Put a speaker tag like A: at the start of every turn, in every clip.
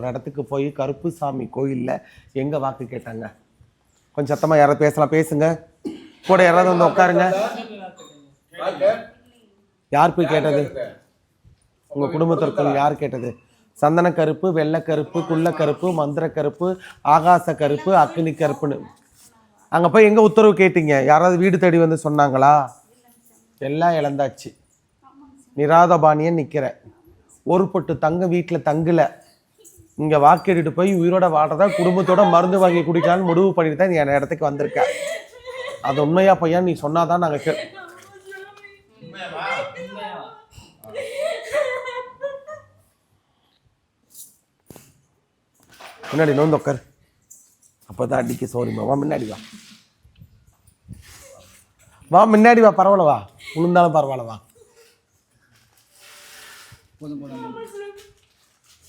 A: ஒரு இடத்துக்கு போய் கருப்புசாமி கோயிலில் எங்கே வாக்கு கேட்டாங்க? கொஞ்சம் சத்தமாக யாராவது பேசலாம் பேசுங்க. கூட யாராவது வந்து உட்காருங்க. யார் போய் கேட்டது? உங்கள் குடும்பத்திற்குள் யார் கேட்டது? சந்தன கருப்பு வெள்ளை கருப்பு குள்ள கருப்பு மந்திர கருப்பு ஆகாச கருப்பு அக்னி கருப்புன்னு. அங்கே போய் எங்கே உத்தரவு கேட்டீங்க? யாராவது வீடு தேடி வந்து சொன்னாங்களா? எல்லாம் இழந்தாச்சு. நிராதபாணியன் நிற்கிற ஒரு பொட்டு தங்க வீட்டில் தங்கல. இங்கே வாக்கெடுத்து போய் உயிரோட வாடுறதா குடும்பத்தோட மருந்து வாங்கி குடிக்கலான்னு முடிவு பண்ணிட்டு தான் நீ என் இடத்துக்கு வந்திருக்கேன் அது உண்மையா பையன் நீ சொன்னாதான் நாங்கள் கே முன்னாடி நோந்து உக்கார். அப்போதான் அடிக்க சோரிமா வா முன்னாடி வா. வா முன்னாடி வா. பரவாயில்ல வா. உளுந்தாலும் பரவாயில்ல வா.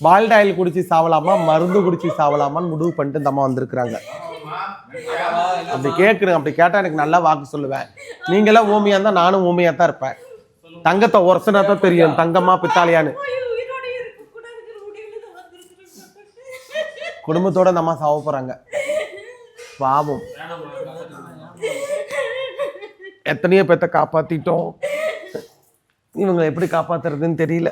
A: பால்ட் ஆயில் குடிச்சு சாவலாமா மருந்து குடிச்சு சாவலாமான்னு முடிவு பண்ணிட்டு இந்த அம்மா வந்திருக்கிறாங்க. அப்படி கேட்குறேன் அப்படி கேட்டால் எனக்கு நல்லா வாக்கு சொல்லுவேன். நீங்களாம் ஊமையாக இருந்தால் நானும் ஊமையாக தான் இருப்பேன். தங்கத்தை ஒரசனா தான் தெரியும் தங்கம்மா பித்தாளியான்னு. குடும்பத்தோட இந்த அம்மா சாவ போகிறாங்க பாவம். எத்தனையோ பேத்த காப்பாத்திட்டோம். இவங்களை எப்படி காப்பாத்துறதுன்னு தெரியல.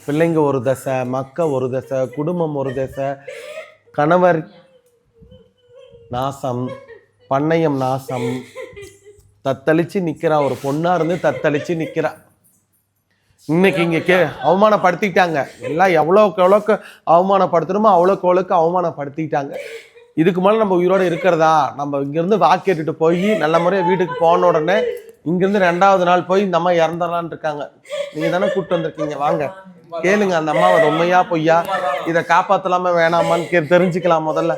A: பிள்ளைங்க ஒரு தசை மக்க ஒரு தசை குடும்பம் ஒரு தசை கணவர் நாசம் பண்ணையம் நாசம். தத்தளிச்சு நிற்கிறா ஒரு பொண்ணா இருந்து தத்தளிச்சு நிற்கிறா இன்னைக்கு இங்க கே அவமானப்படுத்திட்டாங்க எல்லாம் எவ்வளோக்கு எவ்வளோக்கு அவமானப்படுத்தணுமோ அவ்வளோக்கு அவ்வளோக்கு அவமானப்படுத்திட்டாங்க இதுக்கு மேலே நம்ம உயிரோடு இருக்கிறதா? நம்ம இங்கேருந்து வாக்கேட்டுட்டு போய் நல்ல முறையாக வீட்டுக்கு போன உடனே இங்கேருந்து ரெண்டாவது நாள் போய் இந்த அம்மா இறந்துடலான்னு இருக்காங்க. நீங்கள் தானே கூப்பிட்டு வந்திருக்கீங்க. வாங்க. கேளுங்க அந்த அம்மா அது உண்மையா பொய்யா. இதை காப்பாற்றலாமா வேணாமான்னு கே தெரிஞ்சுக்கலாம் முதல்ல.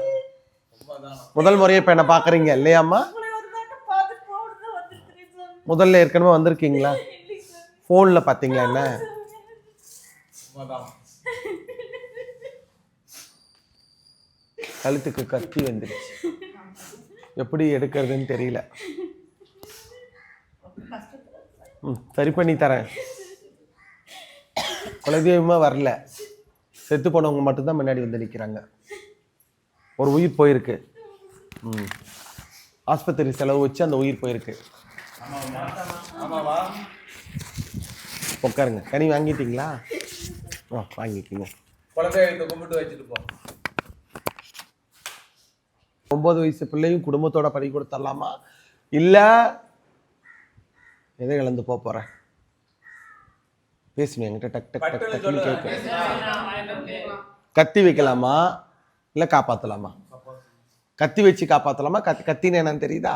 A: முதல் முறையை இப்போ என்ன பார்க்குறீங்க இல்லையாம்மா முதல்ல ஏற்கனவே வந்திருக்கீங்களா? ஃபோனில் பார்த்தீங்களா என்ன? கழுத்துக்கு கத்தி வந்துடுச்சு எப்படி எடுக்கிறதுன்னு தெரியல. ம் சரி பண்ணி தரேன். குலதெய்வமாக வரல. செத்து போனவங்க மட்டும்தான் முன்னாடி வந்து நிற்கிறாங்க ஒரு உயிர் போயிருக்கு. ம். ஆஸ்பத்திரி செலவு வச்சு அந்த உயிர் போயிருக்கு.
B: ஆமாவா
A: உட்காருங்க. கனி வாங்கிட்டீங்களா? ஆ வாங்கிக்கிங்க
B: குலதெய்வத்தை
A: ஒன்பது வயசு பிள்ளையும் குடும்பத்தோட படி கொடுத்துடலாமா? இல்லை எதை இழந்து போக போகிறேன் பேசுங்க என்கிட்ட டக் டக் டக்
B: சொல்லு.
A: கேட்கும் கத்தி வைக்கலாமா? இல்லை காப்பாற்றலாமா கத்தி வச்சு காப்பாற்றலாமா கத்தி கத்தின்னு என்னன்னு தெரியுதா?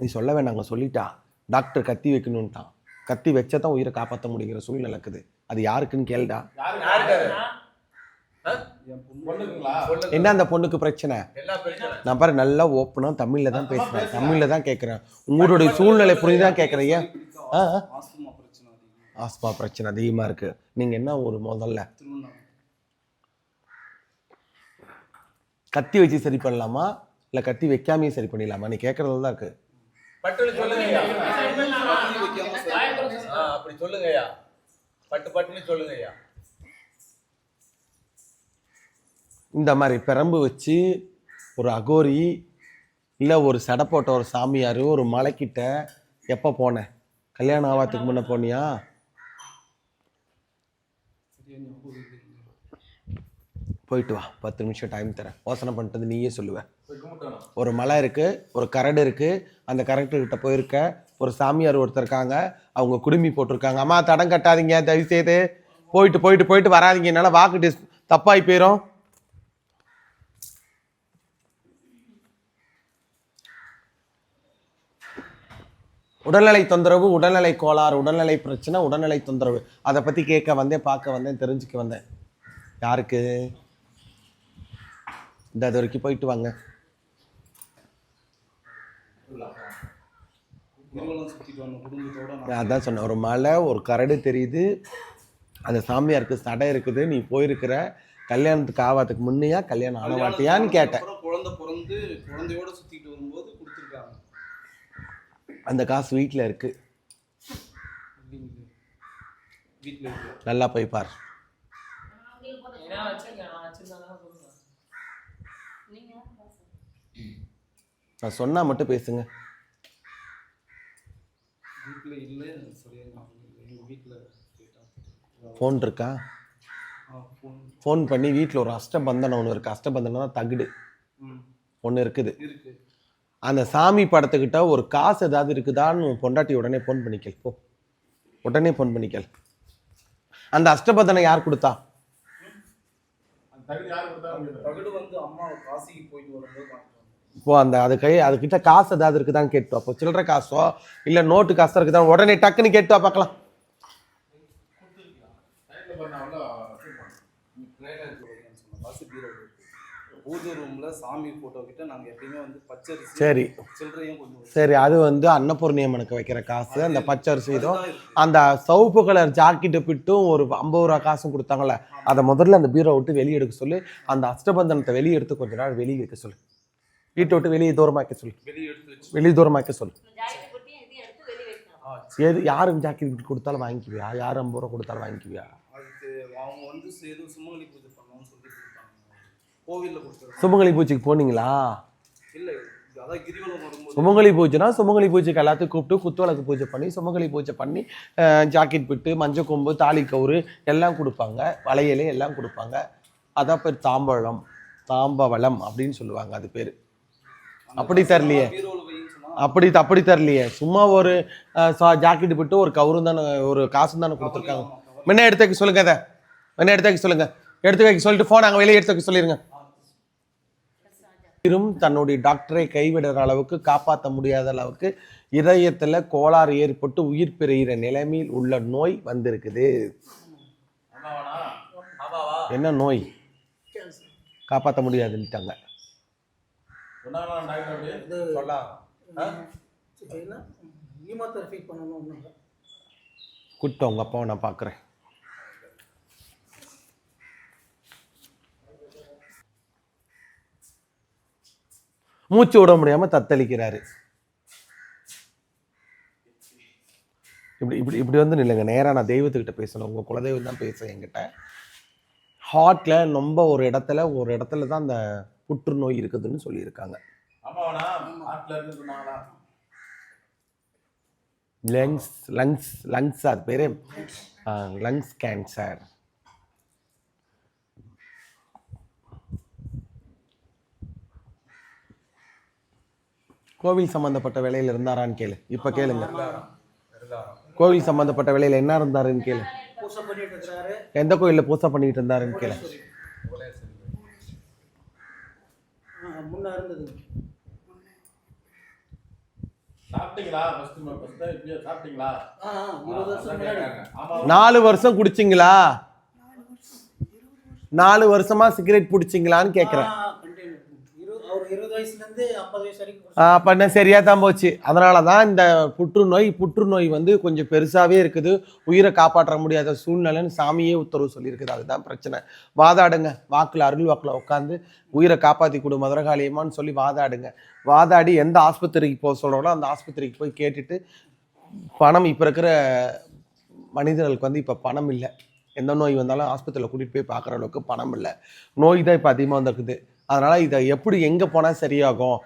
A: நீ சொல்ல வேண்டாங்க சொல்லிட்டா. டாக்டர் கத்தி வைக்கணுன்ட்டான் கத்தி வச்சா தான் உயிரை காப்பாற்ற முடியுங்கிற சூழ்நிலை இருக்குது. அது யாருக்குன்னு கேளுடா. என்ன அந்த பொண்ணுக்கு பிரச்சனை? நான் பாரு நல்லா ஓப்பனாக தமிழில் தான் பேசுகிறேன் தமிழில் தான் கேட்குறேன் உங்களுடைய சூழ்நிலை புரிஞ்சு தான் கேட்குறீங்க ஆ ஆ.
C: ஆஸ்துமா பிரச்சனை அதிகம்.
A: ஆஸ்மா பிரச்சனை அதிகமாக இருக்கு. நீங்கள் என்ன ஒரு முதல்ல? கத்தி வச்சு சரி பண்ணலாமா? இல்லை கத்தி வைக்காமையே சரி பண்ணிடலாமா? நீ கேட்குறதுல தான் இருக்கு.
B: அப்படி சொல்லுங்கய்யா பட்டு பட்டுன்னு சொல்லுங்கய்யா
A: இந்த மாதிரி பிரம்பு வச்சு ஒரு அகோரி இல்லை ஒரு சடை போட்ட ஒரு சாமியார் ஒரு மலைக்கிட்ட எப்போ போனேன் கல்யாணம் ஆகாததுக்கு முன்னே போனியா? போயிட்டு வா. பத்து நிமிஷம் டைம் தரேன். யோசனை பண்ணிட்டு நீயே சொல்லுவேன் ஒரு மலை இருக்குது ஒரு கரடு இருக்குது அந்த கரெக்டர்கிட்ட போயிருக்க. ஒரு சாமியார் ஒருத்தர் இருக்காங்க. அவங்க குடுமி போட்டிருக்காங்க. அம்மா தடம் கட்டாதீங்க தயவு செய்து போயிட்டு போயிட்டு போயிட்டு வராதீங்க. என்னால் வாக்கு டிஸ் தப்பாகி போயிடும் உடல்நிலை தொந்தரவு உடல்நிலை கோளாறு உடல்நிலை பிரச்சனை உடல்நிலை தொந்தரவு. அதை பற்றி கேட்க வந்தேன் பார்க்க வந்தேன் தெரிஞ்சுக்க வந்தேன். யாருக்கு? இந்த அது வரைக்கும் போயிட்டு வாங்க. அதான் சொன்னேன் ஒரு மலை ஒரு கரடு தெரியுது. அந்த சாமியாருக்கு சடை இருக்குது நீ போயிருக்கிற. கல்யாணத்துக்கு ஆவாதுக்கு முன்னையா கல்யாணம் ஆனவாட்டியான்னு கேட்டேன்.
C: குழந்தை பிறந்து குழந்தையோட
A: அந்த காசு வீட்டில் இருக்கு. நல்லா போய் பார்.
D: நான்
A: சொன்னா மட்டும் பேசுங்க. ஃபோன் இருக்கா?
C: ஃபோன்
A: பண்ணி வீட்டில் ஒரு அஷ்டபந்தனம் ஒன்று இருக்குது அஷ்டபந்தனம் தான் தகுடு. ஒன்று இருக்குது. அந்த சாமி படத்துக்கிட்ட ஒரு காசு ஏதாவது இருக்குதான்னு பொண்டாட்டி உடனே ஃபோன் பண்ணிக்கல். போ. உடனே ஃபோன் பண்ணிக்கல். அந்த அஷ்டபதனை யார் கொடுத்தா? இப்போ அந்த அது கை அதுக்கிட்ட காசு ஏதாவது இருக்குதான்னு கேட்டு வா. அப்போ சில்லற காசோ இல்லை நோட்டு காசு இருக்குதா உடனே டக்குன்னு கேட்டு வா பார்க்கலாம்
C: சொன்ன காசு பீரோ இருக்கு பூஜை ரூம்ல சாமி போட்டோ கிட்ட நாங்க எப்பயுமே வந்து பச்சரிசி
A: சரி.
C: சில்லறையும் கொஞ்சம்
A: சரி அது வந்து அன்னபூர்ணியம்மனுக்கு வைக்கிற காசு. அந்த பச்சரிசி இதோ
C: அதுதான் இருக்கு.
A: அந்த சவுப்பு கலர் ஜாக்கெட்டு பிட்டும் ஒரு ஐம்பது ரூபா காசும் கொடுத்தாங்கல்ல அதை முதல்ல அந்த பீரோ விட்டு வெளியே எடுக்க சொல்லு. அந்த அஷ்டபந்தனத்தை வெளியே எடுத்து கொஞ்ச நாள் வெளியே வைக்க சொல்லு. வீட்டை விட்டு வெளியே தூரமா வைக்க சொல்லு.
C: வெளியே எடுத்து வச்சு.
A: வெளியே தூரமா வைக்க சொல்லு. எது யாருக்கு ஜாக்கெட் கொடுத்தாலும் வாங்கிக்குவியா? யார் ஐம்பது ரூபா கொடுத்தாலும் வாங்கிக்குவியா?
C: அவங்க வந்து ஏதோ சுமங்கலி பூஜை பண்ணணும்னு சொல்லி கொடுத்தாங்க கோவில்ல கொடுத்துருக்காங்க.
A: சுமங்கலி பூஜைக்கு போனீங்களா?
C: இல்ல
A: சுமங்கலி பூஜைனா சுமங்கலி பூஜைக்கு எல்லாத்தையும் கூப்பிட்டு குத்துவிளக்கு பூஜை பண்ணி சுமங்கலி பூஜை பண்ணி ஜாக்கெட் பிட்டு மஞ்சள் கொம்பு தாலி கவுரு எல்லாம் கொடுப்பாங்க. வளையல் எல்லாம் கொடுப்பாங்க. அதான் பேர் தாம்பழம் தாம்பவளம் அப்படின்னு சொல்லுவாங்க அது பேர். அப்படி தரலையே. அப்படி அப்படி தரலையே. சும்மா ஒரு ஜாக்கெட் பிட்டு ஒரு கவுரும் தானே ஒரு காசும் தானே கொடுத்துருக்காங்க. முன்ன எடுத்து வைக்க சொல்லுங்க அதை. முன்ன எடுத்து வைக்க சொல்லுங்க. எடுத்து வைக்க சொல்லிட்டு ஃபோன் அங்கே வெளியே எடுத்து வைக்க சொல்லிருங்க. உயிரும் தன்னுடைய டாக்டரை கைவிடுற அளவுக்கு காப்பாற்ற முடியாத அளவுக்கு இதயத்துல கோளாறு ஏற்பட்டு உயிர் பிரிகிற நிலைமையில் உள்ள நோய் வந்திருக்குது என்ன நோய் காப்பாற்ற முடியாதுன்ட்டாங்க
B: சொன்னாங்களா டாக்டர்
A: உங்க அப்பாவை நான் பார்க்குறேன் மூச்சு விட முடியாம தத்தளிக்கிறாரு. இப்படி இப்படி இப்படி வந்து நில்லுங்க. நேரா நான் தெய்வத்துக்கிட்ட பேசணும். உங்க குலதெய்வம் தான் பேச என்கிட்ட. ஹார்ட்ல ரொம்ப ஒரு இடத்துல ஒரு இடத்துல தான் அந்த புற்றுநோய் இருக்குதுன்னு சொல்லியிருக்காங்க. லங்ஸ் லங்ஸ் லங்ஸ் அது பேரு லங்ஸ் கேன்சர் கோவில் சம்பந்தப்பட்ட வேலையில் இருந்தாரான்னு கேளு. இப்போ கேளுங்க. கோவில் சம்பந்தப்பட்ட வேலையில் என்ன இருந்தாருன்னு கேளு.
E: பூசை பண்ணிட்டு இருக்கிறாரு
A: எந்த கோயிலில் பூசை பண்ணிட்டு இருந்தாருன்னு கேளு. நாலு வருஷம் குடிச்சிங்களா? நாலு வருஷமா. சிகரெட் பிடிச்சிங்களான்னு கேட்குறேன்
E: ஆ, continue. இரு- அவர் இருபது வயசுல இருந்து ஐம்பது வயசு வரைக்கும்
A: அப்போ என்ன சரியா தான் போச்சு. அதனால தான் இந்த புற்றுநோய் புற்றுநோய் வந்து கொஞ்சம் பெருசாகவே இருக்குது. உயிரை காப்பாற்ற முடியாத சூழ்நிலைன்னு சாமியே உத்தரவு சொல்லியிருக்குது. அதுதான் பிரச்சனை. வாதாடுங்க. வாக்கில் அருள் வாக்கில் உட்காந்து உயிரை காப்பாற்றி கொடு மதுரகாளியம்மான்னு சொல்லி வாதாடுங்க. வாதாடி எந்த ஆஸ்பத்திரிக்கு போக சொல்கிறோனோ அந்த ஆஸ்பத்திரிக்கு போய் கேட்டுட்டு பணம் இப்போ இருக்கிற மனிதர்களுக்கு வந்து இப்போ பணம் இல்லை. எந்த நோய் வந்தாலும் ஆஸ்பத்திரியில் கூட்டிகிட்டு போய் பார்க்குற அளவுக்கு பணம் இல்லை. நோய் தான் இப்போ அதிகமாக வந்திருக்குது. அதனால் இதை எப்படி எங்கே போனால் சரியாகும்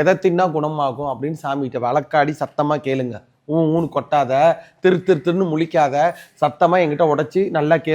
A: எதை தின்னா குணமாகும் அப்படின்னு சாமிகிட்ட வழக்காடி சத்தமாக கேளுங்க. ஊ ஊன்னு கொட்டாத திரு திரு திருன்னு முழிக்காத சத்தமாக எங்கிட்ட உடச்சி நல்லா கேளுங்க.